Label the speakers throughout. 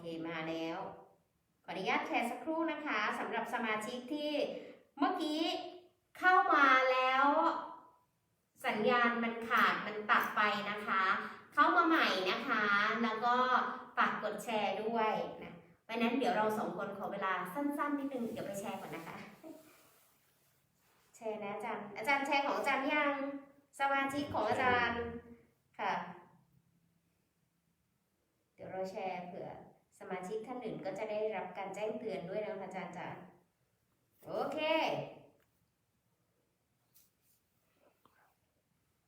Speaker 1: เคมาแล้ว ขออนุญาตแชร์สักครู่นะคะสำหรับสมาชิกที่เมื่อกี้เข้ามาแล้ว สัญญาณมันขาดมันตัดไปนะคะ เข้ามาใหม่นะคะ แล้วก็ฝากกดแชร์ด้วยนะเพราะนั้นเดี๋ยวเราสองคนขอเวลาสั้นๆนิดนึงเดี๋ยวไปแชร์ก่อนนะคะ แชร์นะอาจารย์อาจารย์แชร์ของอาจารย์ยังสมาชิกของอาจารย์ค่ะ เดี๋ยวเราแชร์เผื่อ สมาชิกท่านอื่นก็จะได้รับการแจ้งเตือนด้วยนะคะอาจารย์จ๋าโอเค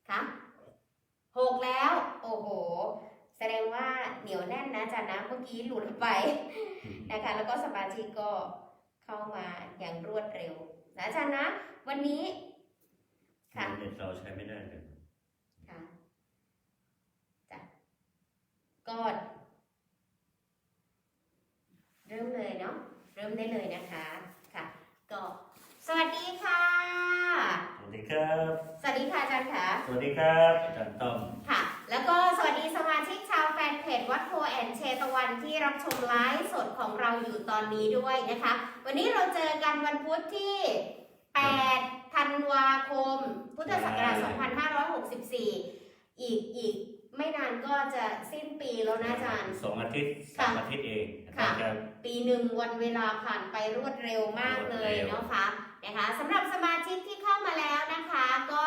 Speaker 1: ค่ะหกแล้ว โอ้โห แสดงว่าเหนียวแน่นนะอาจารย์นะเมื่อกี้หลุดไปนะคะ แล้วก็สมาชิกก็เข้ามาอย่างรวดเร็วนะอาจารย์นะ วันนี้ค่ะ
Speaker 2: เน็ตเราใช้ไม่ได้เลย
Speaker 1: ค่ะจ้ะก็ เริ่มเลยเนาะเริ่มได้เลยนะคะค่ะก็สวัสดีค่ะ
Speaker 2: สวัสดีครับ
Speaker 1: สวัสดีค่ะอาจารย์ค่ะ
Speaker 2: สวัสดีครับอาจารย์ต้อม
Speaker 1: ค่ะ แล้วก็สวัสดีสมาชิกชาวแฟนเพจวัดโพแอนเชตวันที่รับชมไลฟ์สดของเราอยู่ตอนนี้ด้วยนะคะ วันนี้เราเจอกันวันพุธที่ 8 ธันวาคม พุทธศักราช 2564 อีกอีกไม่นานก็จะสิ้นปีแล้วนะอาจารย์
Speaker 2: สองอาทิตย์สามอาทิตย์เองนะ
Speaker 1: ค่ะ
Speaker 2: ครับ
Speaker 1: ปีหนึ่งวันเวลาผ่านไปรวดเร็วมากเลย
Speaker 2: รวดเร็ว
Speaker 1: เนาะคะนะคะสำหรับสมาชิกที่เข้ามาแล้วนะคะ ก็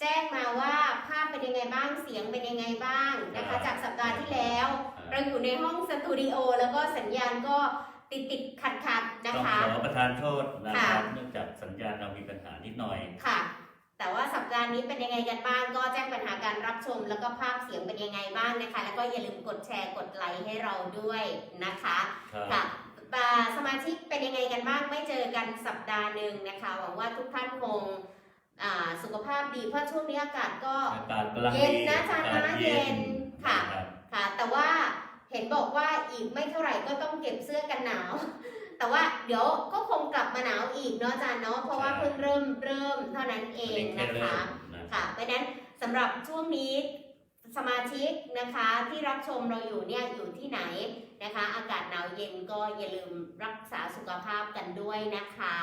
Speaker 1: แจ้งมาว่าภาพเป็นยังไงบ้างเสียงเป็นยังไงบ้างนะคะ จากสัปดาห์ที่แล้ว เราอยู่ในห้องสตูดิโอแล้วก็สัญญาณก็ติดติดขัดขัดๆนะ
Speaker 2: ต้อง
Speaker 1: คะ
Speaker 2: ขอประทานโทษนะครับ
Speaker 1: ค่ะ
Speaker 2: เนื่องจากสัญญาณเรามีปัญหานิดหน่อย
Speaker 1: ค่ะ แต่ว่าสัปดาห์นี้เป็นยังไงกันบ้าง ก็แจ้งปัญหาการรับชม แล้วก็ภาพเสียงเป็นยังไงบ้างนะคะ แล้วก็อย่าลืมกดแชร์กดไลค์ให้เราด้วยนะคะ
Speaker 2: ครับ
Speaker 1: ค่ะอ่าสมาชิกเป็นยังไงกันบ้างไม่เจอกันสัปดาห์หนึ่งนะคะหวังว่าทุกท่านคงอ่าสุขภาพดีเพราะช่วงนี้อากาศก็
Speaker 2: อากาศกำลัง
Speaker 1: เย็น
Speaker 2: ดี
Speaker 1: นะอาจารย์นะ
Speaker 2: อากาศ
Speaker 1: เย็นค่ะ
Speaker 2: รับ
Speaker 1: ค่ะ แต่ว่าเห็นบอกว่าอีกไม่เท่าไหร่ก็ต้องเก็บเสื้อกันหนาว แต่ว่าเดี๋ยวก็คงกลับมาหนาวอีกเนาะอาจารย์เนาะเพราะว่าเพิ่งเริ่มเริ่มเท่านั้นเอ
Speaker 2: อัน
Speaker 1: ง
Speaker 2: นี้แค่
Speaker 1: นะ
Speaker 2: เริ่
Speaker 1: คะ
Speaker 2: มนะ
Speaker 1: ค่ะเพราะฉะนั้นสำหรับช่วงนี้สมาชิกนะคะที่รับชมเราอยู่เนี่ยอยู่ที่ไหนนะคะ อากาศหนาวเย็นก็อย่าลืมรักษาสุขภาพกันด้วยนะคะ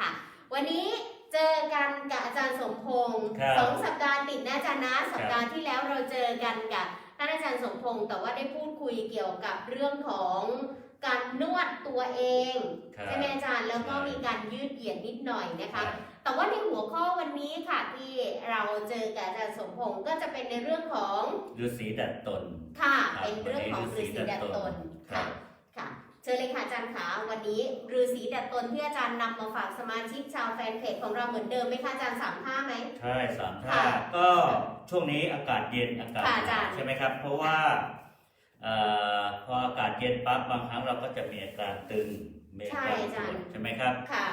Speaker 1: ค่ะ วันนี้เจอกันกับอาจารย์สมพงศ์
Speaker 2: ครับ
Speaker 1: สองสัปดาห์ติดนะอาจารย์นะสัปดาห์ที่แล้วเราเจอกันกับท่านอาจารย์สมพงศ์แต่ว่าได้พูดคุยเกี่ยวกับเรื่องของ การนวดตัวเอง
Speaker 2: ครับ
Speaker 1: ใช่ไหมอาจารย์แล้วก็
Speaker 2: ใช่
Speaker 1: มีการยืดเหยียดนิดหน่อยนะ
Speaker 2: ครั
Speaker 1: คะ
Speaker 2: บ
Speaker 1: แต่ว่าในหัวข้อวันนี้ค่ะที่เราเจอกับอาจารย์สมพงศ์ก็จะเป็นในเรื่องของ
Speaker 2: ฤาษีดัดตน
Speaker 1: ค่ะ
Speaker 2: ครับ
Speaker 1: เป็นเรื่องของฤาษีดัดตน
Speaker 2: ครั
Speaker 1: ค่ะ
Speaker 2: บ
Speaker 1: ค่ะเชิญเลยค่ะอาจารย์ขาวันนี้ฤาษีดัดตนที่อาจารย์นำมาฝากสมาชิกชาวแฟนเพจของเราเหมือนเดิมไหมคะอาจารย์สามท่าไหม
Speaker 2: ใช่สามท่า
Speaker 1: ค่ะ
Speaker 2: ก็ช่วงนี้อากาศเย็นอากาศ
Speaker 1: ค่ะ
Speaker 2: ห
Speaker 1: อาจานา
Speaker 2: รว
Speaker 1: ย์
Speaker 2: ใช่ไหมครับ เพราะว่าเอ่อ พออากาศเย็นปั๊บบางครั้งเราก็จะมีอาการตึงมีอาการปวดใช่ไหมครับ
Speaker 1: ค่ะ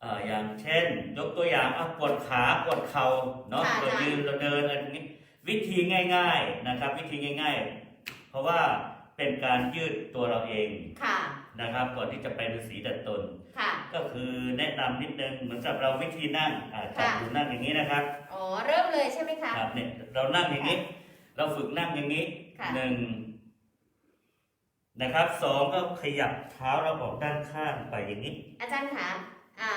Speaker 2: เอ่ออย่างเช่น ยกตัวอย่างอะปวดขาปวดเข่าเนาะ
Speaker 1: ค่ะ
Speaker 2: เรา
Speaker 1: อาจารย์
Speaker 2: ยืนเราเดินอะไรอย่างนี้วิธีง่าย ๆนะครับ วิธีง่าย ๆ เพราะว่าเป็นการยืดตัวเราเอง
Speaker 1: ค่ะ
Speaker 2: นะครับ ก่อนที่จะไปฤาษีดัดตน
Speaker 1: ค่ะ
Speaker 2: ก็คือแนะนำนิดนึงเหมือนกับเราวิธีนั่งอ่าจับ
Speaker 1: ค่ะ
Speaker 2: ดูนั่งอย่างนี้นะครับ
Speaker 1: อ๋อเริ่มเลยใช่ไหมคะ
Speaker 2: ครับเนี่ยเรานั่งอย่างนี้ เราฝึกนั่งอย่างนี้
Speaker 1: ค่ะ
Speaker 2: หนึ่ง นะครับสองก็ขยับเท้าเราออกด้านข้างไปอย่างนี้
Speaker 1: อาจารย์คะอ่า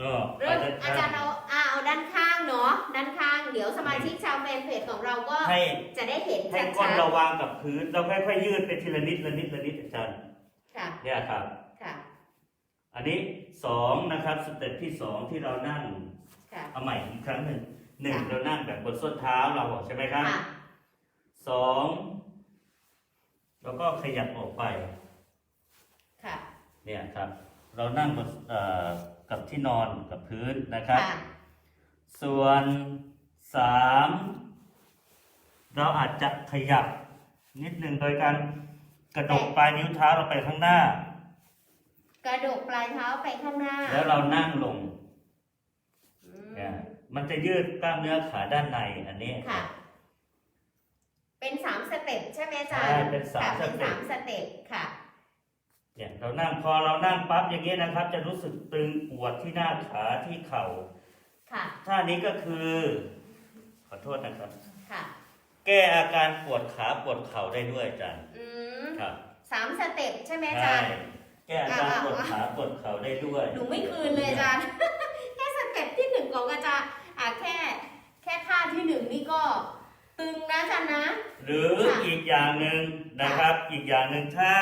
Speaker 2: อ๋อไป
Speaker 1: เริ่ม
Speaker 2: ด้าน
Speaker 1: อา
Speaker 2: ข้า
Speaker 1: จารงย์เอาอ่าเอาด้านข้างเนาะด้านข้างเดี๋ยวสมาชิกชาวแฟนเพจของเราก็
Speaker 2: ให้
Speaker 1: จะได้เห็น
Speaker 2: ให้
Speaker 1: ชั
Speaker 2: ก้น
Speaker 1: ด
Speaker 2: เราวางกับพื้นเราค่อยๆยืดไปทีละนิดละนิดละนิดอาจารย์
Speaker 1: ๆค่ะ
Speaker 2: เนี่ยครับ
Speaker 1: ค่ะ
Speaker 2: อันนี้สองนะครับสเต็ปที่สองที่เรานั่ง
Speaker 1: ค่ะ
Speaker 2: เอาใหม่อีกครั้งหนึ่งหนึ่ง
Speaker 1: ค่ะ
Speaker 2: เรานั่งแบบบนส้นเท้าเราใช่ไหมครับ
Speaker 1: ค่ะ
Speaker 2: สอง แล้วก็ขยับออกไป
Speaker 1: ค่ะ
Speaker 2: เนี่ยครับ เรานั่งบนเอ่อกับที่นอนกับพื้นนะครับ
Speaker 1: ค่ะ
Speaker 2: ส่วนสามเราอาจจะขยับนิดหนึ่งโดยการกระดกปลายนิ้วเท้าเราไปข้างหน้า
Speaker 1: กระดกปลายเท้าไปข้างหน้า
Speaker 2: แล้วเรานั่งลง
Speaker 1: อืม
Speaker 2: เนี่ยมันจะยืดกล้ามเนื้อขาด้านในอันนี้
Speaker 1: ค่ะ เป็นสามสเต็ปใช่ไหมอาจารย์
Speaker 2: ใช่เป็นสาม
Speaker 1: ค่ะเป็น
Speaker 2: สเต็ป
Speaker 1: สามสเต็ปค่ะ
Speaker 2: เนี่ยเรานั่งพอเรานั่งปั๊บอย่างนี้นะครับ จะรู้สึกตึงปวดที่หน้าขาที่เข่า
Speaker 1: ค่ะ
Speaker 2: ท่านี้ก็คือ ขอโทษนะครับ
Speaker 1: ค่ะ
Speaker 2: แก้อาการปวดขาปวดเข่าได้ด้วยอาจารย์
Speaker 1: อืม
Speaker 2: ครับ
Speaker 1: สามสเต็ปใช่ไหมอา
Speaker 2: ใช่
Speaker 1: จารย์
Speaker 2: แก้อาการ
Speaker 1: อ่า
Speaker 2: ปวดขาปวดเข่าได้ด้วย
Speaker 1: หนูไม่คืนเลยอาจารย์ แค่สเต็ปที่หนึ่งของอาจารย์อะแค่ แค่ท่าที่หนึ่งนี่ก็ ตึงนะอาจารย์นะ
Speaker 2: หรือ
Speaker 1: ค่ะ
Speaker 2: อีกอย่างหนึ่งนะครับ อีกอย่างหนึ่งถ้า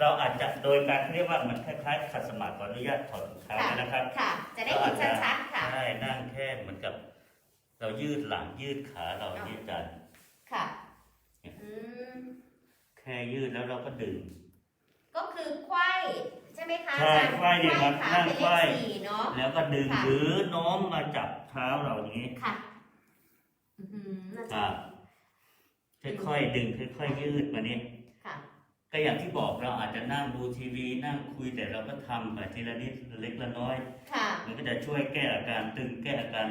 Speaker 2: เราอาจจะโดยการเรียกว่ามันคล้ายๆขัดสมาธิขออนุญาตถอดรองเท้านะครับ
Speaker 1: ค่ะ จะได้เห็นชัดๆค่ะ
Speaker 2: ใช่นั่งแค่เหมือนกับ เรายืดหลังยืดขาเราอย่างนี้อาจารย์
Speaker 1: ค่ะอืม
Speaker 2: แค่ยืดแล้วเราก็ดึง
Speaker 1: ก็คือไขว้ใช่ไหมคะ
Speaker 2: ใช่
Speaker 1: อาจารย์
Speaker 2: ไขว้เนี่ยครับ
Speaker 1: ขา
Speaker 2: นั่ง
Speaker 1: เป็น
Speaker 2: ไข
Speaker 1: เล
Speaker 2: ว้
Speaker 1: ขสี่เนาะ
Speaker 2: แล้วก็ดึง
Speaker 1: ค่ะ
Speaker 2: หรือโน้มมาจับเท้าเราอย่างนี้
Speaker 1: ค่ะ อื้อหืออา
Speaker 2: ค
Speaker 1: จา
Speaker 2: รั
Speaker 1: ร
Speaker 2: บ
Speaker 1: ย์
Speaker 2: ค่อยๆดึงค่อยๆยืดมานี่
Speaker 1: ค่ะ
Speaker 2: ก็อย่างที่บอกเราอาจจะนั่งดูทีวี นั่งคุยแต่เราก็ทำไปทีละนิดเล็กละน้อย
Speaker 1: ค่ะ
Speaker 2: มันก็จะช่วยแก้อาการตึงแก้อาการ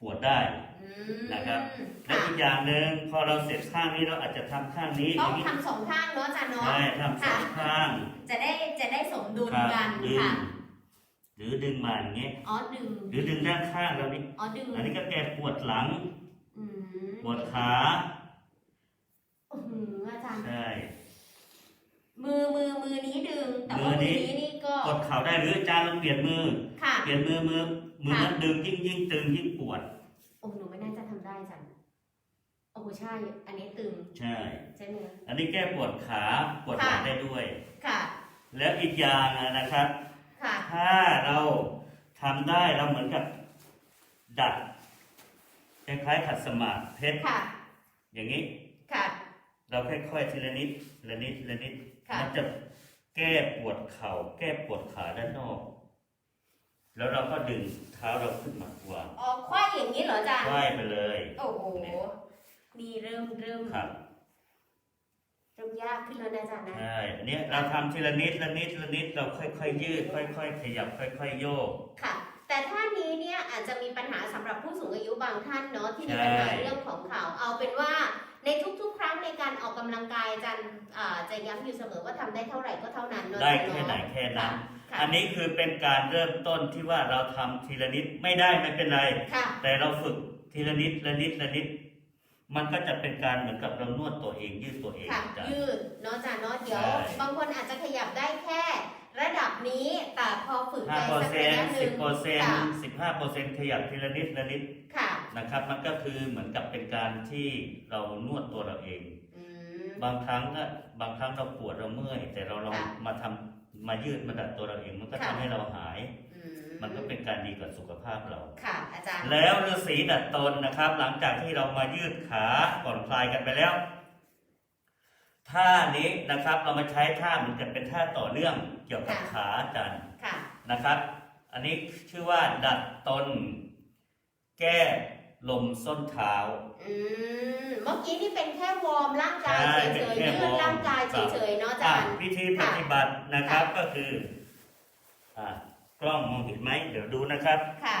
Speaker 2: ปวดได้
Speaker 1: อืม
Speaker 2: นะครับ และ
Speaker 1: ค่ะ
Speaker 2: อีกอย่างหนึ่งพอเราเสร็จข้างนี้เราอาจจะทำข้างนี้อ
Speaker 1: ต้อง
Speaker 2: ย่างนี้
Speaker 1: ทำสองข้างเนาะอาจารย์เนาะ
Speaker 2: ใช่ทำสองข้าง
Speaker 1: จะได้จะได้สมดุล
Speaker 2: ครับ
Speaker 1: กัน
Speaker 2: ดึง
Speaker 1: ค่ะ
Speaker 2: หรือดึงมาอย่างเงี้ย
Speaker 1: อ๋อดึง
Speaker 2: หรือดึงด้านข้างเรานี่
Speaker 1: อ๋อดึง
Speaker 2: อันนี้ก็แก้ปวดหลัง
Speaker 1: อืม
Speaker 2: ปวดขา
Speaker 1: อื้อหืออาจารย์
Speaker 2: ใช่
Speaker 1: มือมือมือนี้ดึง แต่ว่า
Speaker 2: มือนี้
Speaker 1: มือนี้นี่ก็
Speaker 2: ปวดเข่าได้หรืออาจารย์ลองเปลี่ยนมือ
Speaker 1: ค่ะ
Speaker 2: เปลี่ยนมือมือมือ
Speaker 1: ค่ะ
Speaker 2: นั้นดึงยิ่งยิ่งตึงยิ่งปวด
Speaker 1: โอ้หนูไม่น่าจะทำได้อาจารย์โอ้โหใช่ อันนี้ตึง
Speaker 2: ใช่
Speaker 1: ใช่ไหม
Speaker 2: อันนี้แก้ปวดขาปวดหลัง
Speaker 1: ค่ะ
Speaker 2: ได้ด้วย
Speaker 1: ค่ะ
Speaker 2: แล้วอีกอย่างนะครับ
Speaker 1: ค่ะ
Speaker 2: ถ้าเราทำได้เราเหมือนกับดัดคล้ายๆขัดสมาธิเพชร
Speaker 1: ค่ะ
Speaker 2: อย่างนี้
Speaker 1: ค่ะ
Speaker 2: เราค่อยๆทีละนิดทีละนิดทีละนิด
Speaker 1: ค่ะ
Speaker 2: มันจะแก้ปวดเข่า แก้ปวดขาด้านนอก แล้วเราก็ดึงเท้าเราขึ้นมาวาง
Speaker 1: ออกควายอย่างนี้เหรออาจารย์
Speaker 2: ไหว้ไปเลย
Speaker 1: โอ้โห นี่เริ่มเริ่ม
Speaker 2: ครับ
Speaker 1: เริ่มยากขึ้นแล้วนะอาจารย์นะ
Speaker 2: ใช่อันเนี้ยเราทำทีละนิดละนิดละนิดเราค่อยๆ ยืด ค่อย ๆ ขยับค่อย ๆ โยก
Speaker 1: ค่ะ แต่ท่านี้เนี่ยอาจจะมีปัญหาสำหรับผู้สูงอายุบางท่านเนาะที่มี
Speaker 2: ใช่
Speaker 1: ปัญหาเรื่องของเข่าเอาเป็นว่าในทุกๆ ครั้งในการออกกำลังกายอาจารย์อ่าจะย้ำอยู่เสมอว่าทำได้เท่าไหร่ก็เท่านั้นเนาะ
Speaker 2: ได้
Speaker 1: อาจารย์
Speaker 2: แค่ไหน
Speaker 1: เนาะ
Speaker 2: แค่นั้น
Speaker 1: ค่ะ
Speaker 2: อันนี้คือเป็นการเริ่มต้นที่ว่าเราทำทีละนิดไม่ได้ไม่เป็นไร
Speaker 1: ค่ะ
Speaker 2: แต่เราฝึกทีละนิดละนิดละนิด มันก็จะเป็นการเหมือนกับเรานวดตัวเองยืดตัวเอง
Speaker 1: ค่ะ
Speaker 2: จ้ะ
Speaker 1: ยืดเนาะอาจารย์เนาะเดี๋ยว
Speaker 2: ใช่
Speaker 1: บางคนอาจจะขยับได้แค่ ระดับนี้แต่พอฝึกไป
Speaker 2: ห้าเปอ
Speaker 1: สั
Speaker 2: ร์
Speaker 1: ก
Speaker 2: เซ็
Speaker 1: ระ
Speaker 2: น
Speaker 1: ยะ
Speaker 2: ต์
Speaker 1: ห
Speaker 2: สิ
Speaker 1: นึ่
Speaker 2: บ
Speaker 1: ง
Speaker 2: เปอร์เซ็น
Speaker 1: ค่ะ
Speaker 2: ต์สิบห้าเปอร์เซ็นต์ขยับทีละนิดละนิด
Speaker 1: ค่ะ
Speaker 2: นะครับ มันก็คือเหมือนกับเป็นการที่เรานวดตัวเราเอง
Speaker 1: อืม
Speaker 2: บางครั้งก็บางครั้งเราปวดเราเมื่อย แต่เราลอง
Speaker 1: ค่ะ
Speaker 2: มาทำมายืดมาดัดตัวเราเองมันก็
Speaker 1: ค่ะ
Speaker 2: ทำให้เราหาย
Speaker 1: อื
Speaker 2: มันก็เป็นการดีกับสุขภาพเรา
Speaker 1: ค่ะ อาจารย์
Speaker 2: แล้วฤาษีดัดตนนะครับ หลังจากที่เรามายืดขาผ่อนคลายกันไปแล้วท่านี้นะครับเรามาใช้ท่าเหมือนกันเป็นท่าต่อเนื่องเกี่ยวกับ
Speaker 1: ค่ะ
Speaker 2: ขาอาจารย์
Speaker 1: ค่ะ
Speaker 2: นะครับ อันนี้ชื่อว่าดัดตน แก้ลมส้นเท้า
Speaker 1: อืมเมื่อกี้นี่เป็นแค่วอร์มร่างกาย
Speaker 2: ใช่
Speaker 1: เฉ
Speaker 2: เป็น
Speaker 1: ย
Speaker 2: แค่
Speaker 1: ๆยื
Speaker 2: วอ
Speaker 1: ด
Speaker 2: ร์ม
Speaker 1: ร่างกาย
Speaker 2: ครับ
Speaker 1: เฉยๆเนาะอา
Speaker 2: อะ
Speaker 1: จารย์
Speaker 2: วิธีปฏิบัตินะครับก็คืออะ กล้องมองเห็นไหมเดี๋ยวดูนะครับ
Speaker 1: ค่ะ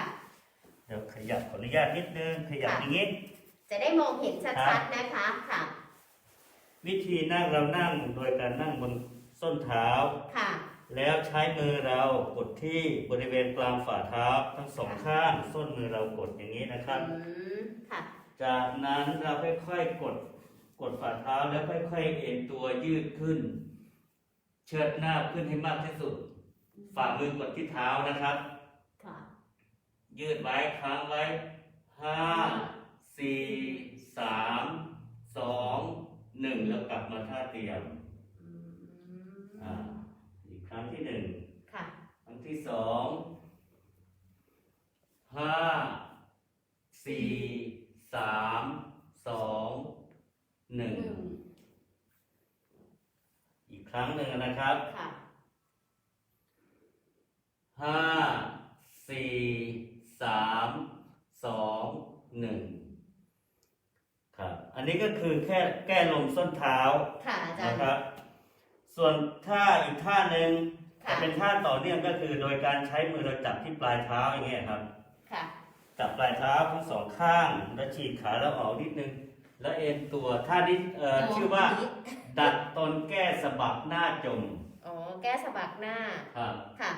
Speaker 2: เดี๋ยวขยับขออนุญาตนิดนึงขยับ
Speaker 1: ค่ะ
Speaker 2: อย่างนี้
Speaker 1: จะได้มองเห็น
Speaker 2: ครั
Speaker 1: ชัด
Speaker 2: บ
Speaker 1: ๆนะคะค่ะ
Speaker 2: วิธีนั่งเรานั่งโดยการนั่งบนส้นเท้า
Speaker 1: ค่ะ
Speaker 2: แล้วใช้มือเรากดที่บริเวณกลางฝ่าเท้าทั้งสองข้างส้นมือเรากดอย่างนี้นะครับ
Speaker 1: อืมค่ะ
Speaker 2: จากนั้นเราค่อยๆกดกดฝ่าเท้าแล้วค่อยๆเอ็นตัวยืดขึ้น เชิดหน้าขึ้นให้มากที่สุด ฝ่ามือกดที่เท้านะครับ
Speaker 1: ค่ะ
Speaker 2: ยืดไว้ค้างไว้ห้าสี่สามสองหนึ่งแล้วกลับมาท่าเตรียม
Speaker 1: อืม
Speaker 2: อ่าอีกครั้งที่หนึ่ง
Speaker 1: ค่ะ
Speaker 2: ครั้งที่สองห้าสี่สามสองหนึ่ง
Speaker 1: หนึ่ง
Speaker 2: อีกครั้งหนึ่งนะครับ
Speaker 1: ค่ะ
Speaker 2: ห้าสี่สามสองหนึ่งครับ อันนี้ก็คือแค่แก้ลมส้นเท้า
Speaker 1: ค่ะอาจาร
Speaker 2: นะ
Speaker 1: ย์
Speaker 2: ครับ ส่วนท่าอีกท่าหนึ่ง
Speaker 1: ค่ะ
Speaker 2: จะเป็นท่าต่อเนื่องก็คือโดยการใช้มือเราจับที่ปลายเท้าอย่างเงี้ยครับ
Speaker 1: ค่ะ
Speaker 2: จับปลายเท้าทั้งสองข้าง แล้วฉีกขาแล้วออกนิดนึง แล้วเอ็นตัวท่านี้เอ่อชื่อว่าดัดตนแก้สะบักหน้าจม
Speaker 1: อ๋อ แก้สะบักหน้า
Speaker 2: ครับ
Speaker 1: ค่ะ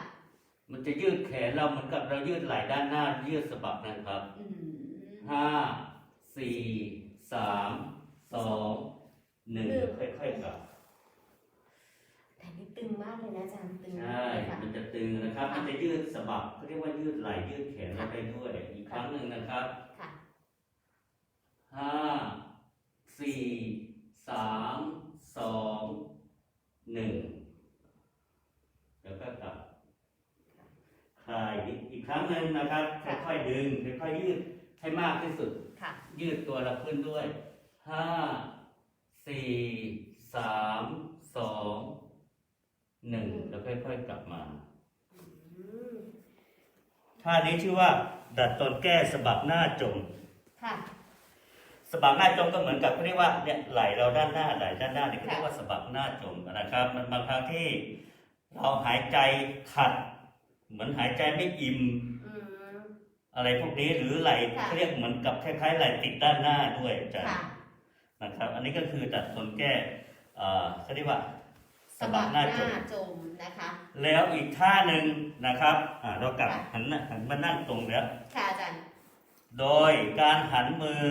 Speaker 2: มันจะยืดแขนเราเหมือนกับเรายืดไหล่ด้านหน้า ยืดสะบักนะครับ
Speaker 1: อืม
Speaker 2: ห้าสี่สามสองหนึ่ง
Speaker 1: หนึ่ง
Speaker 2: ค่อยๆกลับ
Speaker 1: แต่นี่ตึงมากเลยนะอาจารย์ตึง
Speaker 2: ใช่
Speaker 1: มากเลยค่ะ
Speaker 2: มันจะตึงนะครับมันจะยืดสะบักเขาเรียกว่ายืดไหล่ยืดแขน
Speaker 1: ค่ะ
Speaker 2: ได้ด้วยอีกครั้งหนึ่งนะครับ
Speaker 1: ค่ะ
Speaker 2: ห้าสี่สามสองหนึ่งแล้วก็กลับ คลายอีกครั้งหนึ่งนะครับ
Speaker 1: ค่ะ
Speaker 2: ค่อยๆดึงค่อยๆยืดให้มากที่สุด
Speaker 1: ค่ะ
Speaker 2: ยืดตัวเราขึ้นด้วยห้าสี่สามสองหนึ่งแล้วค่อยๆกลับมา
Speaker 1: อืม
Speaker 2: ท่านี้ชื่อว่า ดัดตนแก้สะบักหน้าจม
Speaker 1: ค่ะ
Speaker 2: สะบักหน้าจมก็เหมือนกับเขาเรียกว่าเนี่ยไหลเราด้านหน้าไหลด้านหน้าเนี่ยเขา
Speaker 1: ค่ะ
Speaker 2: เรียกว่าสะบักหน้าจมนะครับ มันบางครั้งที่เราหายใจขัด เหมือนหายใจไม่อิ่ม
Speaker 1: อืม
Speaker 2: อะไรพวกนี้หรือไหล
Speaker 1: ค่ะ
Speaker 2: เขาเรียกเหมือนกับคล้ายๆไหลติดด้านหน้าด้วยอาจารย์
Speaker 1: ค่ะ
Speaker 2: นะครับ อันนี้ก็คือดัดตนแก้เอ่อเขาเรียกว่า
Speaker 1: สะบักหน้าจมนะคะ
Speaker 2: แล้วอีกท่าหนึ่งนะครับอ่าเรากลับ
Speaker 1: ค่ะ
Speaker 2: หันหน้าหันมานั่งตรงแล้ว
Speaker 1: ค่ะอาจารย์
Speaker 2: โดยการหันมือ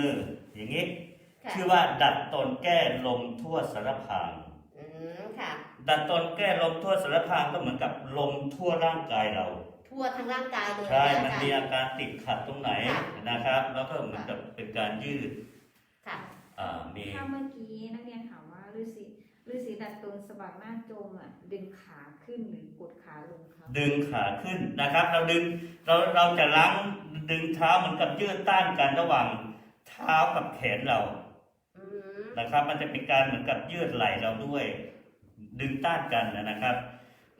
Speaker 2: อย่างนี้
Speaker 1: ค่ะ
Speaker 2: ชื่อว่าดัดตนแก้ลมทั่วสารพาง
Speaker 1: อื มค่ะ
Speaker 2: ดัดตนแก้ลมทั่วสารพางก็เหมือนกับลมทั่วร่างกายเรา
Speaker 1: ทั่วทั้งร่างกายเลย
Speaker 2: ใช่
Speaker 1: นะ
Speaker 2: มัน
Speaker 1: อาจาร
Speaker 2: มี
Speaker 1: ย์
Speaker 2: อาการติดขัดตรงไหน
Speaker 1: ค่ะ
Speaker 2: นะครับ แล้วก็เหมือนกับเป็นการยืด
Speaker 1: ค่ะ
Speaker 2: อ่ามี
Speaker 3: ถ้าเมื่อกี้นักเรียนถามว่าฤาษีฤาษีดัดตนสะบักหน้าจมอะดึงขาขึ้นหรือกดขาลงครับ
Speaker 2: ดึงขาขึ้นนะครับ เราดึงเราเราจะล้างดึงเท้าเหมือนกับยืดต้านกันระหว่างเท้ากับแขนเรา
Speaker 1: อืม
Speaker 2: นะครับ มันจะเป็นการเหมือนกับยืดไหล่เราด้วย ดึงต้านกันนะครับ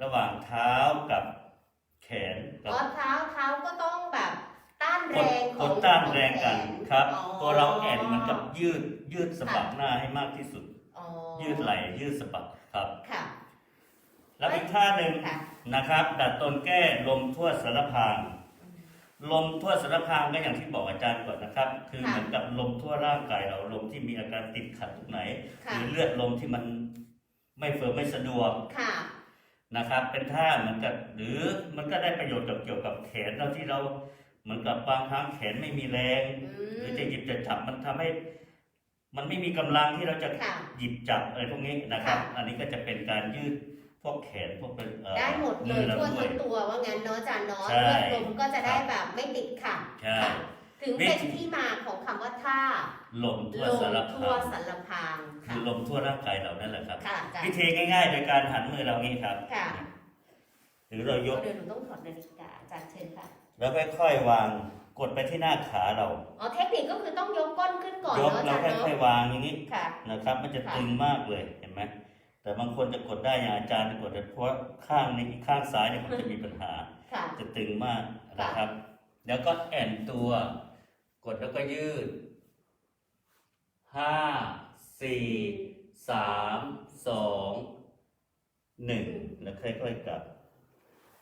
Speaker 2: ระหว่างเท้ากับแขนกับ
Speaker 1: อ๋อเท้าเท้าก็ต้องแบบต้านแร
Speaker 2: กด
Speaker 1: งข
Speaker 2: ก
Speaker 1: อง
Speaker 2: ดต้านแรงกัน
Speaker 1: ของแข
Speaker 2: ครับ
Speaker 1: อ๋อ
Speaker 2: ตัวเราแอนเหมือนกับยืดยืดสะบักหน้าให้มากที่สุด
Speaker 1: อ๋อ
Speaker 2: ยืดไหล่ยืดสะบักครับ
Speaker 1: ค่ะ
Speaker 2: แล้วอีกท่าหนึ่ง
Speaker 1: ค่ะ
Speaker 2: นะครับ ดัดตนแก้ลมทั่วสารพาง ลมทั่วสารพางก็อย่างที่บอกอาจารย์ก่อนนะครับ คือ
Speaker 1: ค่ะ
Speaker 2: เหมือนกับลมทั่วร่างกายเราลมที่มีอาการติดขัดตรงไหนห
Speaker 1: ค่ะ
Speaker 2: รือเลือดลมที่มันไม่เฟิร์มไม่สะดวก
Speaker 1: ค่ะ
Speaker 2: นะครับ เป็นท่าเหมือนกับหรือมันก็ได้ประโยชน์กับเกี่ยวกับแขนเราที่เราเหมือนกับบางครั้งแขนไม่มีแรง
Speaker 1: อื
Speaker 2: หรือ
Speaker 1: ม
Speaker 2: จะหยิบจะจับมันทำให้มันไม่มีกำลังที่เราจะ
Speaker 1: ค่ะ
Speaker 2: หยิบจับอะไรพวกนี้นะครับ
Speaker 1: ค่ะ
Speaker 2: อันนี้ก็จะเป็นการยืด พวกแขนพวกเป็นอ่อ
Speaker 1: ได้หมดเล
Speaker 2: มื
Speaker 1: ย
Speaker 2: อรา
Speaker 1: ทั่ว
Speaker 2: ด้ว
Speaker 1: ทั้
Speaker 2: ย
Speaker 1: งตัวว่างั้นเนาะอาจารย์เนาะ
Speaker 2: ใช่
Speaker 1: เลือดลมก็จะได้แบบไม่ติดขัด
Speaker 2: ใช่
Speaker 1: ค่ะถึง
Speaker 2: วิ
Speaker 1: เป็น
Speaker 2: ธี
Speaker 1: ที่มาของคำว่าท่า
Speaker 2: ลมทั่ว
Speaker 1: ล
Speaker 2: สาร
Speaker 1: มทั่ว
Speaker 2: พาง
Speaker 1: สารพาง
Speaker 2: คื
Speaker 1: ค่ะ
Speaker 2: อลมทั่วร่างกายเรานั่นแหละครับ
Speaker 1: ค่ะอาจาร
Speaker 2: วิ
Speaker 1: ย์
Speaker 2: ธีง่ายๆ โดยการหันมือเรางี้ครับ
Speaker 1: ค่ะ
Speaker 2: หรือเรายก
Speaker 1: เดี๋ยวหนูต้องถอดนาฬิกาอาจารย์เชิญค่ะ
Speaker 2: แล้วค่อยๆวางกดไปที่หน้าขาเรา
Speaker 1: อ๋อเทคนิคก็คือต้องยกก้นขึ้นก่อน
Speaker 2: ยก
Speaker 1: เนาะอา
Speaker 2: แล้
Speaker 1: จาวรย์
Speaker 2: ค่
Speaker 1: เนาะ
Speaker 2: อยๆวางอย่างนี้
Speaker 1: ค่ะ
Speaker 2: นะครับ มันจะ
Speaker 1: ค่ะ
Speaker 2: ตึงมากเลยเห็นไหม แต่บางคนจะกดได้อย่างอาจารย์จะกดได้เพราะข้างนี้ข้างซ้ายเนี่ยมันจะมีปัญหา
Speaker 1: ค่ะ
Speaker 2: จะตึงมากนะครับ แล้วก็แอนตัว กดแล้วก็ยืดห้าสี่สามสองหนึ่งแล้วค่อยๆกลับ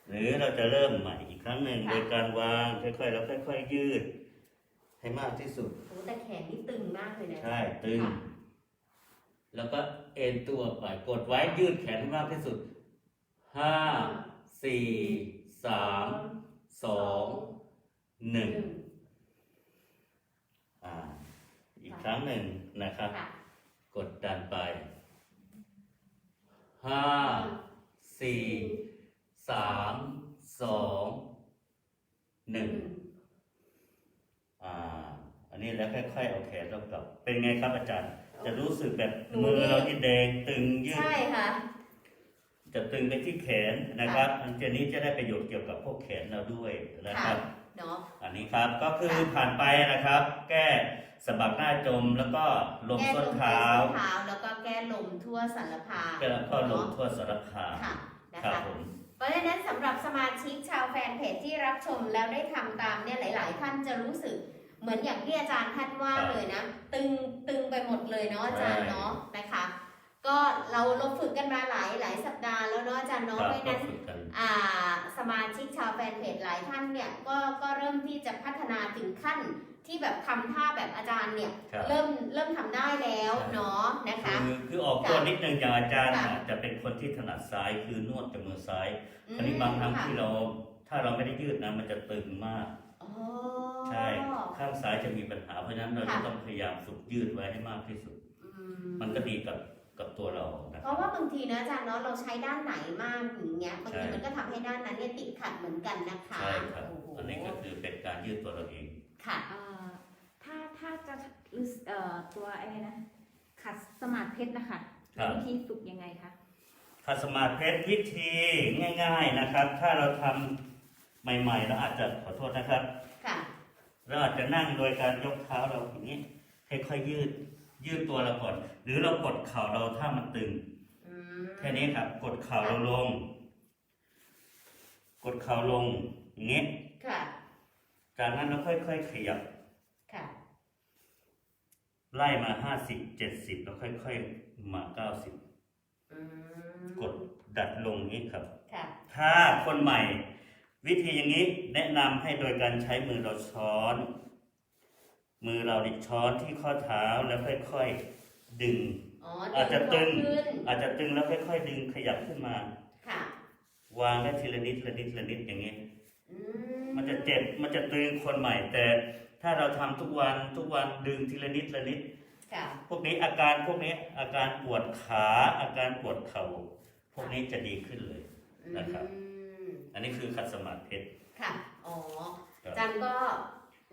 Speaker 2: หรือเราจะเริ่มใหม่อีกครั้งหนึ่ง
Speaker 1: ค่ะ
Speaker 2: โดยการวางค่อยๆแล้วค่อย ๆ ยืด ให้มากที่สุด
Speaker 1: โอ้แต่แขนนี่ตึงมากเลยนะ
Speaker 2: ใช่ตึง
Speaker 1: ค่ะ
Speaker 2: แล้วก็เอ็นตัวไป กดไว้ยืดแขนให้มากที่สุด ห้า สี่ สาม สอง หนึ่งอ่า อีกครั้งหนึ่งนะครับ
Speaker 1: ค่ะ
Speaker 2: กดดันไป ห้า สี่ สาม สอง หนึ่งอ่า อันนี้แล้วค่อยๆเอาแขนเรากลับ เป็นไงครับอาจารย์ จะรู้สึกแบบ
Speaker 1: หนู
Speaker 2: มือ
Speaker 1: นี่
Speaker 2: เราที่แดงตึงยืด
Speaker 1: ใช่ค่ะ
Speaker 2: จะตึงไปที่แขนนะครับอันเจนี้จะได้ประโยชน์เกี่ยวกับพวกแขนเราด้วยนะครับ
Speaker 1: เนาะ
Speaker 2: อันนี้ครับก็คือ
Speaker 1: ค่ะ
Speaker 2: ผ่านไปนะครับ แก้สะบักหน้าจมแล้วก็ลม
Speaker 1: แก้
Speaker 2: ส้น
Speaker 1: ลม
Speaker 2: เท้า
Speaker 1: ส้นเท้าแล้วก็แก้ลมทั่วสารพาง
Speaker 2: แล้วก็ลม
Speaker 1: เนาะ
Speaker 2: ทั่วสารพาง
Speaker 1: ค่ะนะ
Speaker 2: ครับ
Speaker 1: คะ
Speaker 2: ผม
Speaker 1: เพราะฉะนั้นสำหรับสมาชิกชาวแฟนเพจที่รับชมแล้วได้ทำตามเนี่ยหลาย ๆ ท่านจะรู้สึก เหมือนอย่างที่อาจารย์ท่านว่าเลยนะ ตึงตึงไปหมดเลยเนาะอาจารย์เนาะนะคะก็เราเราฝึกกันมาหลายหลายสัปดาห์แล้วเนาะอาจารย์
Speaker 2: ค
Speaker 1: เนาะ
Speaker 2: รับ
Speaker 1: เพราะฉะ
Speaker 2: ก็
Speaker 1: นั้น
Speaker 2: ฝึกกัน
Speaker 1: อ่าสมาชิกชาวแฟนเพจหลายท่านเนี่ยก็ก็เริ่มที่จะพัฒนาถึงขั้นที่แบบทำท่าแบบอาจารย์เนี่ย
Speaker 2: ครับ
Speaker 1: เริ่มเริ่มทำได้แล้ว
Speaker 2: ใช่
Speaker 1: เนาะนะคะ
Speaker 2: คือคือออกตัวนิดนึงอย่างอาจารย์
Speaker 1: ค่ะ
Speaker 2: เนี่ยจะเป็นคนที่ถนัดซ้ายคือนวดกับมือซ้าย
Speaker 1: อืม
Speaker 2: อันนี้บางครั้ง
Speaker 1: ค่ะ
Speaker 2: ที่เราถ้าเราไม่ได้ยืดนะมันจะตึงมาก
Speaker 1: อ๋อ
Speaker 2: ใช่ ข้างซ้ายจะมีปัญหาเพราะฉะนั้นเรา
Speaker 1: ค่ะ
Speaker 2: จะต้องพยายามฝึกยืดไว้ให้มากที่สุด
Speaker 1: อื
Speaker 2: มันก็ดีกับกับตัวเรานะ
Speaker 1: เพราะว่าบางทีนะอาจารย์เนาะเราใช้ด้านไหนมากอย่างเงี้ยบางที
Speaker 2: ใช่
Speaker 1: มันก็ทำให้ด้านนั้นเนี่ยติดขัดเหมือนกันนะคะ
Speaker 2: ใช่ครับ
Speaker 1: โอ้โห
Speaker 2: อันนี้ก็คือเป็นการยืดตัวเราเอง
Speaker 1: ค่ะ
Speaker 3: เอ่อถ้าถ้าจะเอ่อตัวอะไรนะ ขัดสมาธิเพชรนะคะ
Speaker 2: ครับ
Speaker 3: วิธีฝึกยังไงคะ
Speaker 2: คัสมาธิเพชรวิธีง่าย ๆนะครับ ถ้าเราทำใหม่ ๆ เราอาจจะขอโทษนะครับ
Speaker 1: ค่ะ
Speaker 2: เราอาจจะนั่งโดยการยกเท้าเราอย่างนี้ค่อยๆยืด ยืดตัวเราก่อน หรือเรากดเข่าเราถ้ามันตึง
Speaker 1: อืม
Speaker 2: แค่นี้ครับ กดเข่าเราลง กดเข่าลงอย่างนี้
Speaker 1: ค่ะ
Speaker 2: จากนั้นเราค่อยๆขยับ
Speaker 1: ค่ะ
Speaker 2: ไล่มาห้าสิบเจ็ดสิบแล้วค่อยๆมาเก้าสิบ
Speaker 1: อืม
Speaker 2: กดดัดลงนี้ครับ
Speaker 1: ค่ะ
Speaker 2: ถ้าคนใหม่ วิธีอย่างนี้แนะนำให้โดยการใช้มือเราช้อน มือเรานี่ช้อนที่ข้อเท้าแล้วค่อยๆดึง
Speaker 1: อ๋อ
Speaker 2: อาจจะตึง
Speaker 1: ขึ้น
Speaker 2: อาจจะตึงแล้วค่อยๆดึงขยับขึ้นมา
Speaker 1: ค่ะ
Speaker 2: วางได้ทีละนิดละนิดละนิดอย่างนี้
Speaker 1: อื
Speaker 2: มันจะเจ็บมันจะตึงคนใหม่ แต่ถ้าเราทำทุกวันทุกวันดึงทีละนิดละนิด
Speaker 1: ค่ะ
Speaker 2: พวกนี้อาการพวกนี้อาการปวดขาอาการปวดเข่าพวกนี้จะดีขึ้นเลย นะครับ
Speaker 1: อืม
Speaker 2: อันนี้คือขัดสมาธิเพชร
Speaker 1: ค่ะ อ๋อ
Speaker 2: ครับ
Speaker 1: อาจารย์ก็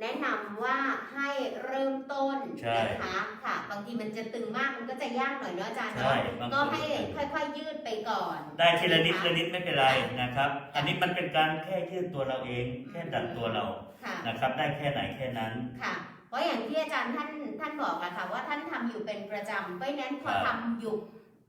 Speaker 1: แนะนำว่าให้เริ่มต้น
Speaker 2: ใช่
Speaker 1: นะคะค่ะ บางทีมันจะตึงมากมันก็จะยากหน่อยเนาะอาจารย์
Speaker 2: ใช่
Speaker 1: เนาะ
Speaker 2: บาง
Speaker 1: ก็
Speaker 2: คน
Speaker 1: ให้ค่อยๆยืดไปก่อน
Speaker 2: ได้ทีละนิดละนิดไม่เป็นไรนะครับ อันนี้มันเป็นการแค่ยืดตัวเราเอง แค่ดัดตัวเรา
Speaker 1: ค่ะ
Speaker 2: นะครับ ได้แค่ไหนแค่นั้น
Speaker 1: ค่ะ เพราะอย่างที่อาจารย์ท่านท่านบอกแหละค่ะว่าท่านทำอยู่เป็นประจำเพราะฉะนั้นพอ
Speaker 2: ครับ
Speaker 1: ทำอยู่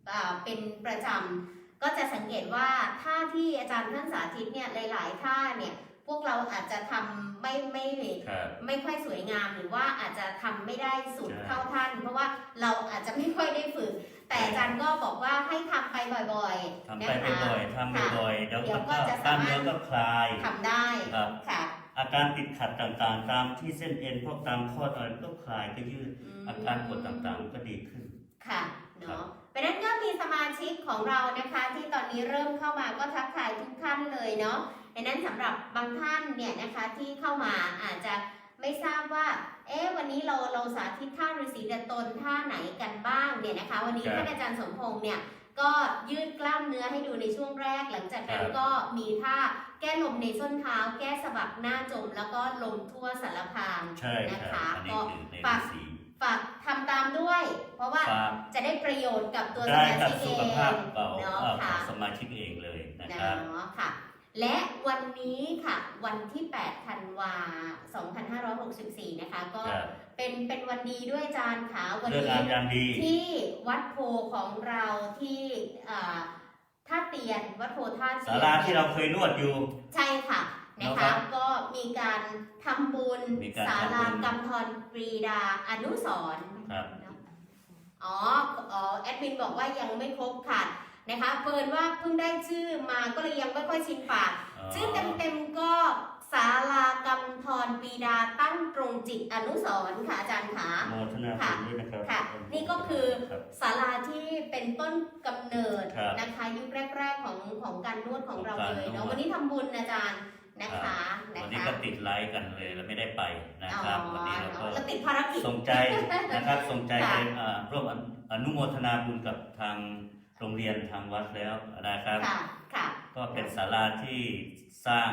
Speaker 1: อ่าเป็นประจำ ก็จะสังเกตว่าท่าที่อาจารย์ท่านสาธิตเนี่ยหลาย ๆ ท่าเนี่ยพวกเราอาจจะทำไม่ไม่
Speaker 2: ครับ
Speaker 1: ไม่ค่อยสวยงามหรือว่าอาจจะทำไม่ได้สุด
Speaker 2: ใช่
Speaker 1: เท่าท่าน เพราะว่าเราอาจจะไม่ค่อยได้ฝึก แต่อาจารย์ก็บอกว่าให้ทำไปบ่อย
Speaker 2: ทำ
Speaker 1: ๆ
Speaker 2: ไป
Speaker 1: นะคะ
Speaker 2: บ่อยๆทำบ่อยๆเดี๋ยว
Speaker 1: เดี๋ยว
Speaker 2: มัน
Speaker 1: ก็
Speaker 2: ก็
Speaker 1: จะ
Speaker 2: กล้าม
Speaker 1: สามารถ
Speaker 2: เนื้อก็คลาย
Speaker 1: ทำได้
Speaker 2: ครับ
Speaker 1: ค่ะ
Speaker 2: อาการติดขัดต่างๆ ตามที่เส้นเอ็นพวกตามข้ออะไรก็คลายก็ยืด
Speaker 1: ม
Speaker 2: อาการปวดต่างๆก็ดีขึ้น
Speaker 1: ค่ะ
Speaker 2: ครั
Speaker 1: เนาะ
Speaker 2: บ
Speaker 1: เพราะฉะนั้นก็มีสมาชิกของเรานะคะ ที่ตอนนี้เริ่มเข้ามาก็ทักทายทุกท่านเลยเนาะดังนั้นสำหรับบางท่านเนี่ยนะคะที่เข้ามาอาจจะไม่ทราบว่า เอ๊ะวันนี้เราเราสาธิตท่าฤาษีดัดตนท่าไหนกันบ้างเนี่ยนะคะ วันนี้
Speaker 2: ครับ
Speaker 1: ท่านอาจารย์สมพงษ์เนี่ยก็ยืดกล้ามเนื้อให้ดูในช่วงแรก หลังจากนั้น
Speaker 2: ครับ
Speaker 1: ก็มีท่าแก้ลมในส้นเท้า แก้สะบักหน้าจม แล้วก็ลมทั่วสารพาง
Speaker 2: ใช่ครับ
Speaker 1: นะคะ
Speaker 2: อันนี้
Speaker 1: ก็
Speaker 2: คือใน
Speaker 1: ฝาก
Speaker 2: สี
Speaker 1: ฝากทำตามด้วย เพราะว่า
Speaker 2: ฝาก
Speaker 1: จะได้ประโยชน์กับตัวส
Speaker 2: ได้
Speaker 1: มา
Speaker 2: กับ
Speaker 1: ชิก
Speaker 2: สุ
Speaker 1: เอ
Speaker 2: ข
Speaker 1: ง
Speaker 2: ภาพเก่า
Speaker 1: เนาะ
Speaker 2: เอ่อข
Speaker 1: ค่ะ
Speaker 2: องสมาชิกเองเลยนะครับ
Speaker 1: เนาะค่ะ และวันนี้ค่ะ วันที่ 8 ธันวา 2564 นะคะ ก็
Speaker 2: ครับ
Speaker 1: เป็นเป็นวันดีด้วยอาจารย์ค่ะ วัน
Speaker 2: เรื่อง
Speaker 1: นี้
Speaker 2: งานยามดี
Speaker 1: ที่วัดโพของเราที่อ่าท่าเตียน วัดโพท่าเตี
Speaker 2: ศายลาที่เราเคยนวดอยู่
Speaker 1: ใช่ค่ะ นะ
Speaker 2: ครั
Speaker 1: คะ
Speaker 2: บ
Speaker 1: ก็มีการทำบุญ
Speaker 2: มีการ
Speaker 1: ศา
Speaker 2: ทำบุ
Speaker 1: ลา
Speaker 2: ญ
Speaker 1: กำธรปรีดาอนุสรณ์
Speaker 2: ครับ
Speaker 1: อ๋ออ๋อแอดมินบอกว่ายังไม่ครบค่ะนะคะเพิ่นว่าเพิ่งได้ชื่อมาก็เลยยังไม่ค่อยชินปากชื่อเต็มๆก็ศาลากำธรปีดาตั้งตรงจิตอนุสรณ์ค่ะอาจารย์ค่ะ
Speaker 2: โมทนาคุณด้วยนะครับ
Speaker 1: ค่ะ นี่ก็คือ
Speaker 2: รับ
Speaker 1: ศาลาที่เป็นต้นกำเนิด
Speaker 2: ครับ
Speaker 1: นะคะยุคแรก ๆ ของของการนวดของเรา
Speaker 2: ของการ
Speaker 1: เลยเนาะ
Speaker 2: นวด
Speaker 1: วันนี้ทำบุญอาจารย์ นะคะนะ
Speaker 2: วันนี้
Speaker 1: คะ
Speaker 2: ก็ติดไลฟ์กันเลยเราไม่ได้ไปนะ
Speaker 1: อ๋อ
Speaker 2: ครับ วันนี้เราก็
Speaker 1: เราติดภารกิจ
Speaker 2: ส่งใจนะครับส่งใจ
Speaker 1: ค่ะ
Speaker 2: ไปอ่าร่วมอนุโมทนาบุญกับทางโรงเรียนทางวัดแล้วนะครับ
Speaker 1: ค่ะค่ะ
Speaker 2: ก็เป็นศาลาที่สร้าง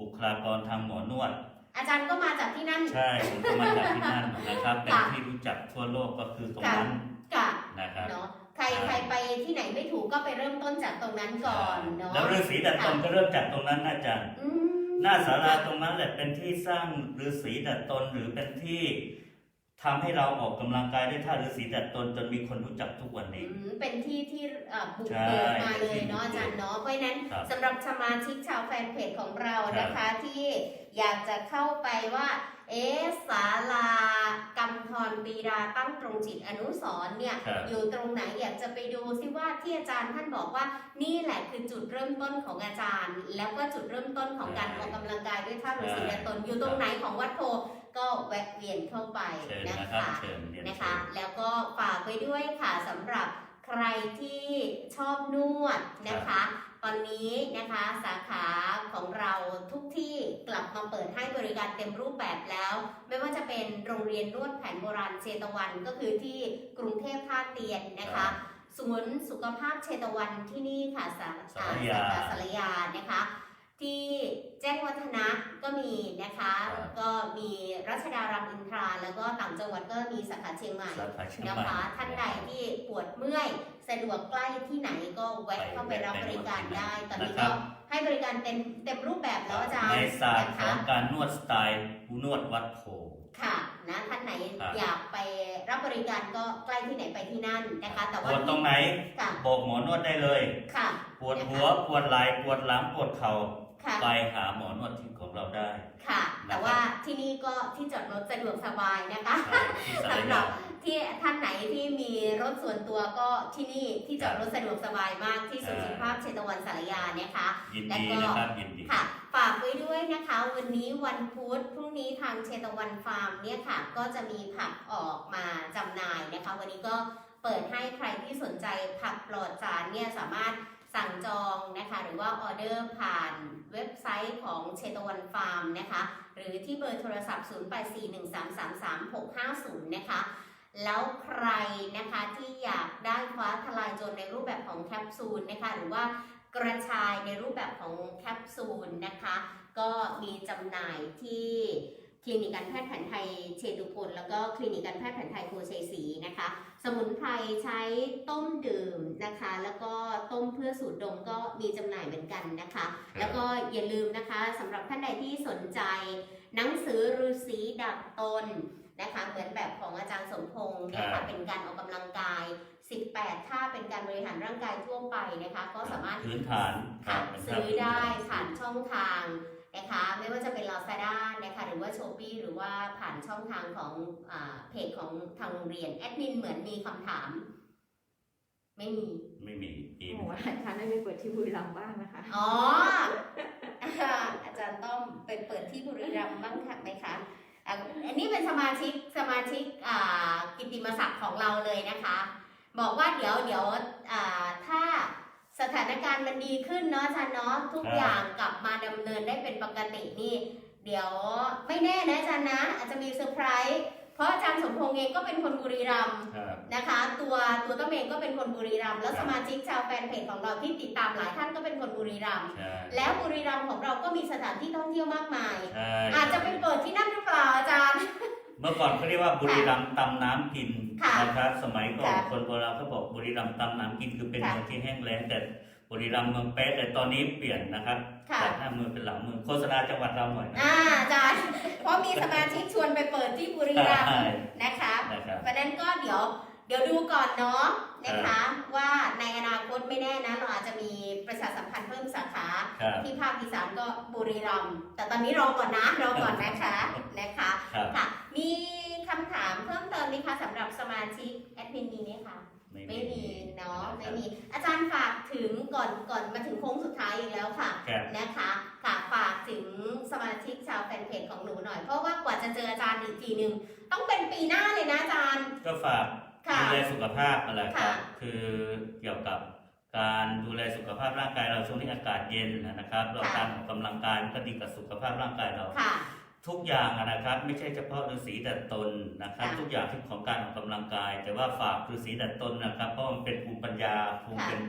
Speaker 2: บุคลากรทางหมอนวด
Speaker 1: อาจารย์ก็มาจากที่นั่น
Speaker 2: ใช่ผมก็มาจากที่นั่นนะครับเป็น
Speaker 1: ค่ะ
Speaker 2: ที่รู้จักทั่วโลกก็คือตรง
Speaker 1: ค่ะ
Speaker 2: นั้น
Speaker 1: ค่ะ
Speaker 2: นะครับ
Speaker 1: เนาะ ใคร
Speaker 2: ใช่
Speaker 1: ใครไปที่ไหนไม่ถูกก็ไปเริ่มต้นจากตรงนั้นก่อนเนาะ
Speaker 2: แล้วฤาษีดัดตนก็เริ่มจากตรงนั้นนะอาจารย์
Speaker 1: อืม
Speaker 2: หน้าศาลาตรงนั้นแหละเป็นที่สร้างฤาษีดัดตนหรือเป็นที่ทำให้เราออกกำลังกายด้วยท่าฤาษีดัดตนจนมีคนรู้จักทุกวัน
Speaker 1: อื
Speaker 2: นี้
Speaker 1: มเป็นที่ที่เอ่อบุก
Speaker 2: ใช่
Speaker 1: เบิกมาเลยเนาะอาจารย์เนาะเพราะฉะนั้น
Speaker 2: ครับ
Speaker 1: สำหรับสมาชิกชาวแฟนเพจของเรานะคะที่อยากจะเข้าไปว่า เอ๊ะศาลากำธรปีดาตั้งตรงจิตอนุสรณ์เนี่ย
Speaker 2: ครับ
Speaker 1: อยู่ตรงไหนอยากจะไปดูซิว่าที่อาจารย์ท่านบอกว่านี่แหละคือจุดเริ่มต้นของอาจารย์ แล้วก็จุดเริ่มต้นของการออกกำลังกายด้วยท่าฤาษีดัดตนอยู่ตรงไหนของวัดโพก็แวะเวียนเข้าไป
Speaker 2: เชิญ
Speaker 1: นะ
Speaker 2: นะครับ
Speaker 1: คะ
Speaker 2: เชิญเรียน
Speaker 1: นะ
Speaker 2: เชิ
Speaker 1: คะ
Speaker 2: ญ
Speaker 1: แล้วก็ฝากไปด้วยค่ะสำหรับใครที่ชอบนวดนะคะไป ตอนนี้นะคะสาขาของเราทุกที่กลับมาเปิดให้บริการเต็มรูปแบบแล้ว ไม่ว่าจะเป็นโรงเรียนนวดแผนโบราณเชตวันก็คือที่กรุงเทพท่าเตียนนะคะศูนย์สุขภาพเชตวันที่นี่ค่ะสา
Speaker 2: สารยา
Speaker 1: สาขาสารยานะคะ ที่แจ้งวัฒนะก็มีนะคะ
Speaker 2: ครับ
Speaker 1: ก็มีรัชดารามอินทรา แล้วก็ต่างจังหวัดก็มีสาขาเชียงใหม่
Speaker 2: สาขาเชียง
Speaker 1: นะ
Speaker 2: ใหม่
Speaker 1: คะท่านใดที่ปวดเมื่อย สะดวกใกล้ที่ไหนก็แวะเข้าไปรับบริการได้ ตอนนี้ก็ให้บริการเต็มเต็มรูปแบบแล้วอาจารย์
Speaker 2: ในศาสตร์
Speaker 1: นะ
Speaker 2: ขอ
Speaker 1: คะ
Speaker 2: งการนวดสไตล์นวดวัดโพ
Speaker 1: ค่ะนะท่านไหน
Speaker 2: ครับ
Speaker 1: อยากไปรับบริการก็ใกล้ที่ไหนไปที่นั่นนะคะ แต่
Speaker 2: ป
Speaker 1: ว่าว
Speaker 2: ดตรงไหน
Speaker 1: ค่ะ
Speaker 2: บอกหมอนวดได้เลย
Speaker 1: ค่ะ
Speaker 2: ปวดหัวปวดไหล่ปวดหลังปวดเข่า
Speaker 1: ค่ะ
Speaker 2: ไปหาหมอนวดที่ของเราได้
Speaker 1: ค่ะ แต่ว่าที่นี่ก็ที่จอดรถสะดวกสบายนะคะ
Speaker 2: ใช่ที่สาร
Speaker 1: สำหรั
Speaker 2: ยา
Speaker 1: บ ที่ท่านไหนที่มีรถส่วนตัวก็ที่นี่ที่จอดรถสะดวกสบายมากที่ศูนย์สุขภาพเชตวันสารยานะคะ
Speaker 2: ยิน
Speaker 1: แล้ว
Speaker 2: ดี
Speaker 1: ก็
Speaker 2: นะครับยินดี
Speaker 1: ค่ะฝากไว้ด้วยนะคะ วันนี้วันพุธพรุ่งนี้ทางเชตวันฟาร์มเนี่ยค่ะ ก็จะมีผักออกมาจำหน่ายนะคะ วันนี้ก็เปิดให้ใครที่สนใจผักปลอดสารเนี่ยสามารถสั่งจองนะคะ หรือว่าออเดอร์ผ่านเว็บไซต์ของเชตวันฟาร์มนะคะ หรือที่เบอร์โทรศัพท์ 0841333650 นะคะ แล้วใครนะคะที่อยากได้ฟ้าทลายโจรในรูปแบบของแคปซูลนะคะหรือว่ากระชายในรูปแบบของแคปซูลนะคะ ก็มีจำหน่ายที่คลินิกการแพทย์แผนไทยเชตุพลแล้วก็คลินิกการแพทย์แผนไทยโคชัยศรีนะคะ สมุนไพรใช้ต้มดื่มนะคะ แล้วก็ต้มเพื่อสูตรดมก็มีจำหน่ายเหมือนกันนะคะ แล้วก็อย่าลืมนะคะสำหรับท่านใดที่สนใจ หนังสือฤาษีดับตน นะคะเหมือนแบบของอาจารย์สมพงษ์เนี่ย
Speaker 2: ครั
Speaker 1: ค่ะ
Speaker 2: บ
Speaker 1: เป็นการออกกำลังกาย 18ท่าเป็นการบริหารร่างกายทั่วไปนะคะ ก็สามารถ
Speaker 2: พื้นฐาน
Speaker 1: ค่ะ
Speaker 2: เป็น
Speaker 1: ซื้อได้
Speaker 2: พื้นฐ
Speaker 1: ผ่านช่องทางนะคะไม่ว่าจะเป็น Lazada นะคะหรือว่า s h o p e e หรือว่าผ่านช่องทางของอาเพจของทางโรงเรียนแอดมินเหมือนมีคำถาม ไม่มี
Speaker 2: ไม่มีอี
Speaker 3: โอ้
Speaker 2: ก
Speaker 3: โหอาจารย์ได้ไปเปิดที่บุรีรัมย์บ้างนะคะ
Speaker 1: อ๋ออาจารย์ต้องไปเปิดที่บุรีรัมย์บ้างค่ะไหมคะ อันนี้เป็นสมาชิกสมาชิกกิติมศักดิ์ของเราเลยนะคะ บอกว่าเดี๋ยวเดี๋ยวถ้าสถานการณ์มันดีขึ้นเนาะอาจารย์เนาะทุกอย่างกลับมาดำเนินได้เป็นปกตินี่ เดี๋ยวไม่แน่นะอาจารย์นะ อาจจะมีเซอร์ไพรส์เพราะอาจารย์สมพงษ์เองก็เป็นคนบุรีรัมย์ นะคะ ตัวตัวต้นเองก็เป็นคนบุรีรัมย์แล้ว
Speaker 2: ครับ
Speaker 1: สมาชิกชาวแฟนเพจของเราที่ติดตามหลายท่านก็เป็นคนบุรีรัมย์
Speaker 2: ใช่
Speaker 1: แล้วบุรีรัมย์ของเราก็มีสถานที่ท่องเที่ยวมากมาย
Speaker 2: ใช่
Speaker 1: อาจจะไปเปิดที่นั่นหรือเปล่าอาจารย์
Speaker 2: เมื่อก่อนเขาเรียกว่าบุรีรัมย์ตำน้ำกิน
Speaker 1: ค่ะ
Speaker 2: นะครับ สมัยก่อน
Speaker 1: ค่ะ
Speaker 2: คนโบราณเขาบอกบุรีรัมย์ตำน้ำกินคือเป็น
Speaker 1: ค่ะ
Speaker 2: เมืองที่แห้งแล้งแต่บุรีรัมย์เมืองเป๊ะแต่ตอนนี้เปลี่ยนนะครับ
Speaker 1: ค่ะ
Speaker 2: จากหน้ามือเป็นหลังมือโฆษณาจังหวัดเราหน่อยนะ
Speaker 1: อ่าอาจารย์เพราะมีสมาชิกชวนไปเปิดที่บุรีรัมย์
Speaker 2: ใช่
Speaker 1: นะคะ
Speaker 2: นะครับ
Speaker 1: เพราะฉะนั้นก็เดี๋ยว เดี๋ยวดูก่อนเนาะนะคะว่าในอนาคตไม่แน่นะ เราอาจจะมีประชาสัมพันธ์เพิ่มสาขา
Speaker 2: ครับ
Speaker 1: ที่ภาคอีสานก็บุรีรัมย์แต่ตอนนี้รอก่อนนะรอก่อนนะคะนะคะ
Speaker 2: ครับ
Speaker 1: ค่ะมีคำถามเพิ่มเติมไหมคะสำหรับสมาชิกแอดมินมีไหมคะไม่มีเนาะไม่มีอาจารย์ฝากถึงก่อนก่อนมาถึงโค้งสุดท้ายอีกแล้วค่ะ
Speaker 2: ครับ
Speaker 1: นะคะค่ะฝากถึงสมาชิกชาวแฟนเพจของหนูหน่อย เพราะว่ากว่าจะเจออาจารย์อีกทีหนึ่งต้องเป็นปีหน้าเลยนะอาจารย์
Speaker 2: ก็ฝาก
Speaker 1: ค่ะ
Speaker 2: ดูแลสุขภาพนั่นแหละครับ
Speaker 1: ค่ะ
Speaker 2: คือเกี่ยวกับการดูแลสุขภาพร่างกายเราช่วงนี้อากาศเย็นนะครับ เรา
Speaker 1: ค่ะ
Speaker 2: การออกกำลังกายมันก็ดีกับสุขภาพร่างกายเรา
Speaker 1: ค่ะ
Speaker 2: ทุกอย่างอะนะครับ ไม่ใช่เฉพาะฤาษีดัดตนนะครับ
Speaker 1: ค่ะ
Speaker 2: ทุกอย่างที่ของการออกกำลังกาย แต่ว่าฝากฤาษีดัดตนนะครับ เพราะมันเป็นภูมิปัญญาภูมิ
Speaker 1: ค่ะ
Speaker 2: เป็น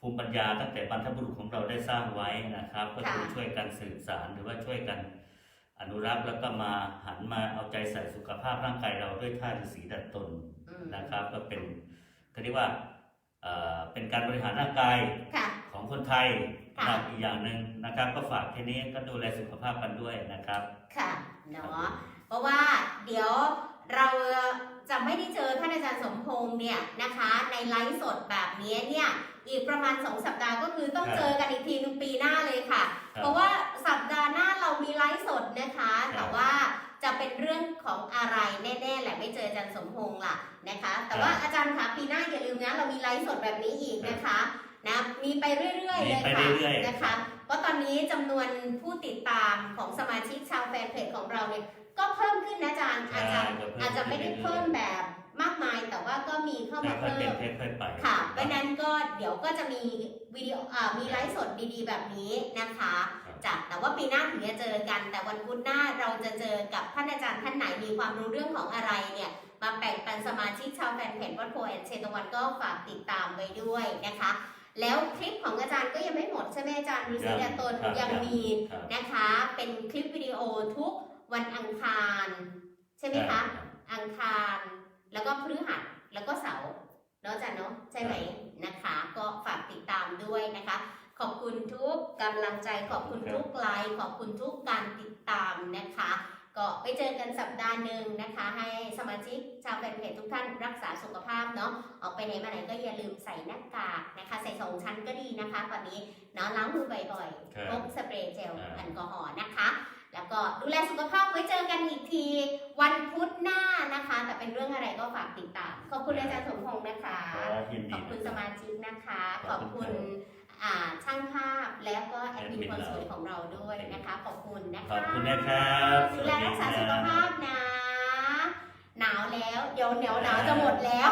Speaker 2: ภูมิปัญญาตั้งแต่บรรพบุรุษของเราได้สร้างไว้นะครับ ก็คือ
Speaker 1: ค่ะ
Speaker 2: ช่วยกันสืบสารหรือว่าช่วยกัน อนุรักษ์แล้วก็มาหันมาเอาใจใส่สุขภาพร่างกายเราด้วยท่าฤาษีดัดตน
Speaker 1: อืม
Speaker 2: นะครับ ก็เป็นก็เรียกว่าเอ่อเป็นการบริหารร่างกาย
Speaker 1: ค่ะ
Speaker 2: ของคนไทย
Speaker 1: ค่ะ
Speaker 2: นะครับอีกอย่างหนึ่งนะครับ ก็ฝากแค่นี้ก็ดูแลสุขภาพกันด้วยนะครับ
Speaker 1: ค่ะเนาะเพราะว่าเดี๋ยวเราจะไม่ได้เจอท่านอาจารย์สมพงษ์เนี่ยนะคะ ในไลฟ์สดแบบนี้เนี่ย อีกประมาณ 2 สัปดาห์ก็คือต้อง
Speaker 2: ครับ
Speaker 1: เจอกันอีกทีหนึงปีหน้าเลยค่ะ
Speaker 2: ครับ
Speaker 1: เพราะว่าสัปดาห์หน้าเรามีไลฟ์สดนะคะ
Speaker 2: ครับ
Speaker 1: แต่ว่าจะเป็นเรื่องของอะไรแน่ๆแหละไม่เจออาจารย์สมพงษ์ล่ะนะคะ แต่ว่า
Speaker 2: ครับ
Speaker 1: อาจารย์คะปีหน้าอย่าลืมนะเรามีไลฟ์สดแบบนี้อีกนะคะนะมีไปเรื่อยๆ
Speaker 2: มี
Speaker 1: เลย
Speaker 2: ไป
Speaker 1: ค่ะ
Speaker 2: เรื่อยๆ
Speaker 1: นะคะเพราะตอนนี้จำนวนผู้ติดตามของสมาชิกชาวแฟนเพจของเราเนี่ยก็เพิ่มขึ้นนะอาจารย์อาจจะ
Speaker 2: ใช่ก็เพิ่ม
Speaker 1: อาจจะไม่ได้
Speaker 2: ขึ้นเรื่อยๆ
Speaker 1: เพิ่มแบบ มากมายแต่ว่าว่าก็มีเข้า
Speaker 2: ค่
Speaker 1: มา
Speaker 2: อยๆ
Speaker 1: เพิ่
Speaker 2: เป็น
Speaker 1: ม
Speaker 2: ค่อยๆไป
Speaker 1: ค่ะเพราะฉะนั้นก็เดี๋ยวก็จะมีวิดีโออ่ามีไลฟ์สดดีๆ แบบนี้นะคะจ้ะแต่ว่าปีหน้าถึงจะเจอกัน แต่วันพุธหน้าเราจะเจอกับท่านอาจารย์ท่านไหนมีความรู้เรื่องของอะไรเนี่ยมาแบ่งปันสมาชิกชาวแฟนเพจวัดโพแอนเชตวันก็ฝากติดตามไว้ด้วยนะคะ แล้วคลิปของอาจารย์ก็ยังไม่หมดใช่ไหมอาจารย์รู้สึกยาตน
Speaker 2: ครับ
Speaker 1: ยังมี
Speaker 2: ครับ
Speaker 1: นะคะ เป็นคลิปวิดีโอทุกวันอังคาร ใช่ไหมคะ อังคาร แล้วก็พฤหัสแล้วก็เสาร์เนาะอาจารย์เนาะใช่ไหมนะคะ ก็ฝากติดตามด้วยนะคะ ขอบคุณทุกกำลังใจขอบคุณทุกไลค์ขอบคุณทุกการติดตามนะคะ ก็ไปเจอกันสัปดาห์หนึ่งนะคะ ให้สมาชิกชาวแฟนเพจทุกท่านรักษาสุขภาพเนาะออกไปไหนมาไหนก็อย่าลืมใส่หน้ากากนะคะ ใส่สองชั้นก็ดีนะคะตอนนี้เนาะล้างมือบ่อย
Speaker 2: ครับ
Speaker 1: ๆพกสเปรย์เจล
Speaker 2: อ่า
Speaker 1: แอลกอฮอล์นะคะ แล้วก็ดูแลสุขภาพไว้เจอกันอีกที วันพุธหน้านะคะ แต่เป็นเรื่องอะไรก็ฝากติดตาม ขอบคุณอาจารย์สมพงษ์นะคะ
Speaker 2: ครับยิน
Speaker 1: ข
Speaker 2: ดี
Speaker 1: อบคุณ
Speaker 2: นะ
Speaker 1: ส
Speaker 2: รับ
Speaker 1: มาชิกนะคะข
Speaker 2: ข
Speaker 1: อ
Speaker 2: อ
Speaker 1: บบ
Speaker 2: คุ
Speaker 1: คุณ
Speaker 2: ณ
Speaker 1: อ่าช่างภาพแล้วก็แอดมิน
Speaker 2: แอดมิน
Speaker 1: คนสวย
Speaker 2: เรา
Speaker 1: ของเราด้วยนะคะ ขอบคุณนะ
Speaker 2: ข
Speaker 1: คะ
Speaker 2: อบคุณนะครับ
Speaker 1: ดูแลรักษาสุขภาพนะ หนาวแล้ว เดี๋ยวเดี๋ยวหนาวจะหมดแล้ว